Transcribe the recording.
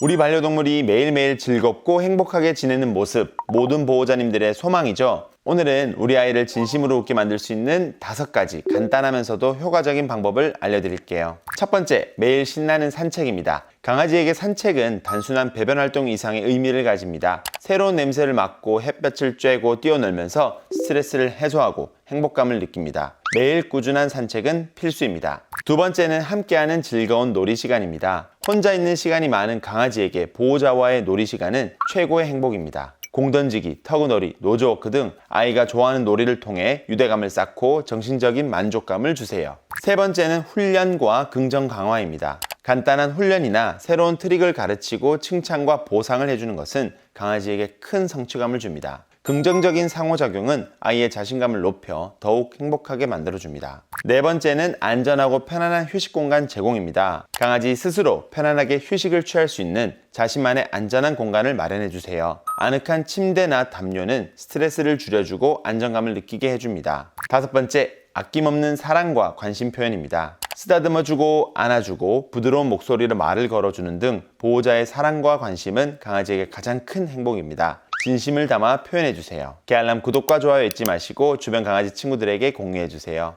우리 반려동물이 매일매일 즐겁고 행복하게 지내는 모습, 모든 보호자님들의 소망이죠. 오늘은 우리 아이를 진심으로 웃게 만들 수 있는 다섯 가지 간단하면서도 효과적인 방법을 알려드릴게요. 첫 번째, 매일 신나는 산책입니다. 강아지에게 산책은 단순한 배변 활동 이상의 의미를 가집니다. 새로운 냄새를 맡고 햇볕을 쬐고 뛰어놀면서 스트레스를 해소하고 행복감을 느낍니다. 매일 꾸준한 산책은 필수입니다. 두 번째는 함께하는 즐거운 놀이 시간입니다. 혼자 있는 시간이 많은 강아지에게 보호자와의 놀이 시간은 최고의 행복입니다. 공 던지기, 터그놀이, 노즈워크 등 아이가 좋아하는 놀이를 통해 유대감을 쌓고 정신적인 만족감을 주세요. 세 번째는 훈련과 긍정 강화입니다. 간단한 훈련이나 새로운 트릭을 가르치고 칭찬과 보상을 해주는 것은 강아지에게 큰 성취감을 줍니다. 긍정적인 상호작용은 아이의 자신감을 높여 더욱 행복하게 만들어줍니다. 네 번째는 안전하고 편안한 휴식 공간 제공입니다. 강아지 스스로 편안하게 휴식을 취할 수 있는 자신만의 안전한 공간을 마련해 주세요. 아늑한 침대나 담요는 스트레스를 줄여주고 안정감을 느끼게 해줍니다. 다섯 번째, 아낌없는 사랑과 관심 표현입니다. 쓰다듬어주고 안아주고 부드러운 목소리로 말을 걸어주는 등 보호자의 사랑과 관심은 강아지에게 가장 큰 행복입니다. 진심을 담아 표현해주세요. 개알람 구독과 좋아요 잊지 마시고 주변 강아지 친구들에게 공유해주세요.